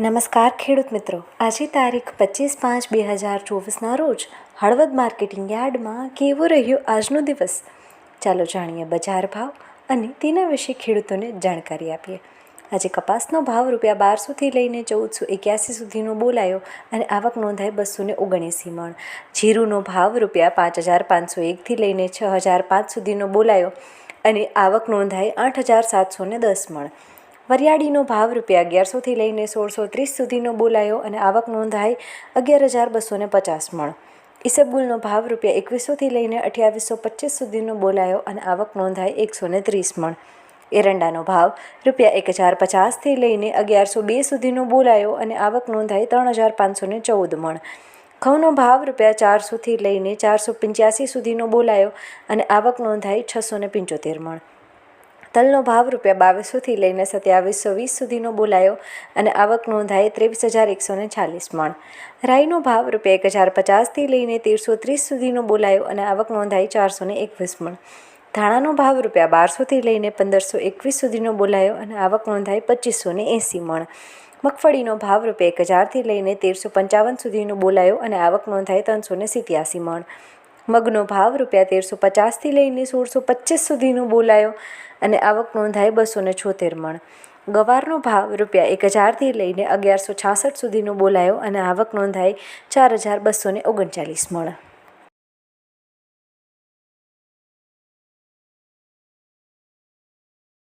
નમસ્કાર ખેડૂત મિત્રો. આજે તારીખ પચીસ પાંચ બે હજાર ચોવીસના રોજ હળવદ માર્કેટિંગ યાર્ડમાં કેવો રહ્યો આજનો દિવસ? ચાલો જાણીએ બજાર ભાવ અને તેના વિશે ખેડૂતોને જાણકારી આપીએ. આજે કપાસનો ભાવ રૂપિયા બારસોથી લઈને ચૌદસો એક્યાસી સુધીનો બોલાયો અને આવક નોંધાઈ બસો ને ઓગણએંસી મણ. જીરુનો ભાવ રૂપિયા પાંચ હજાર પાંચસો એકથી લઈને છ હજાર પાંચ સુધીનો બોલાયો અને આવક નોંધાઈ આઠ હજાર સાતસો ને દસ મણ. વરિયાળીનો ભાવ રૂપિયા અગિયારસોથી લઈને સોળસો ત્રીસ સુધીનો બોલાયો અને આવક નોંધાઈ અગિયાર હજાર બસો પચાસ મણ. ઈસબગુલનો ભાવ રૂપિયા એકવીસોથી લઈને અઠ્યાવીસો પચીસ સુધીનો બોલાયો અને આવક નોંધાઈ એકસો ત્રીસ મણ. એરંડાનો ભાવ રૂપિયા એક હજાર પચાસથી લઈને અગિયારસો બે સુધીનો બોલાયો અને આવક નોંધાઈ ત્રણ હજાર પાંચસો ને ચૌદ મણ. ઘઉંનો ભાવ રૂપિયા ચારસોથી લઈને ચારસો પંચ્યાસી સુધીનો બોલાયો અને આવક નોંધાઈ છસો પંચોતેર મણ. તલનો ભાવ રૂપિયા બાવીસોથી લઈને સત્યાવીસો વીસ સુધીનો બોલાયો અને આવક નોંધાઈ ત્રેવીસ હજાર એકસો ને ચાલીસ મણ. રાઈનો ભાવ રૂપિયા એક હજાર પચાસથી લઈને તેરસો ત્રીસ સુધીનો બોલાયો અને આવક નોંધાઈ ચારસો ને એકવીસ મણ. ધાણાનો ભાવ રૂપિયા બારસોથી લઈને પંદરસો એકવીસ સુધીનો બોલાયો અને આવક નોંધાઈ પચીસો ને એંસી મણ. મગફળીનો ભાવ રૂપિયા એક હજારથી લઈને તેરસો પંચાવન સુધીનો બોલાયો અને આવક નોંધાઈ ત્રણસો ને સિત્યાસી મણ. મગનો ભાવ રૂપિયા તેરસો પચાસથી લઈને સોળસો પચીસ સુધીનો બોલાયો અને આવક નોંધાઈ બસો ને છોતેર મણ. ગવારનો ભાવ રૂપિયા એક હજારથી લઈને અગિયારસો છાસઠ સુધીનો બોલાયો અને આવક નોંધાઈ ચાર હજાર બસો ઓગણચાલીસ મણ.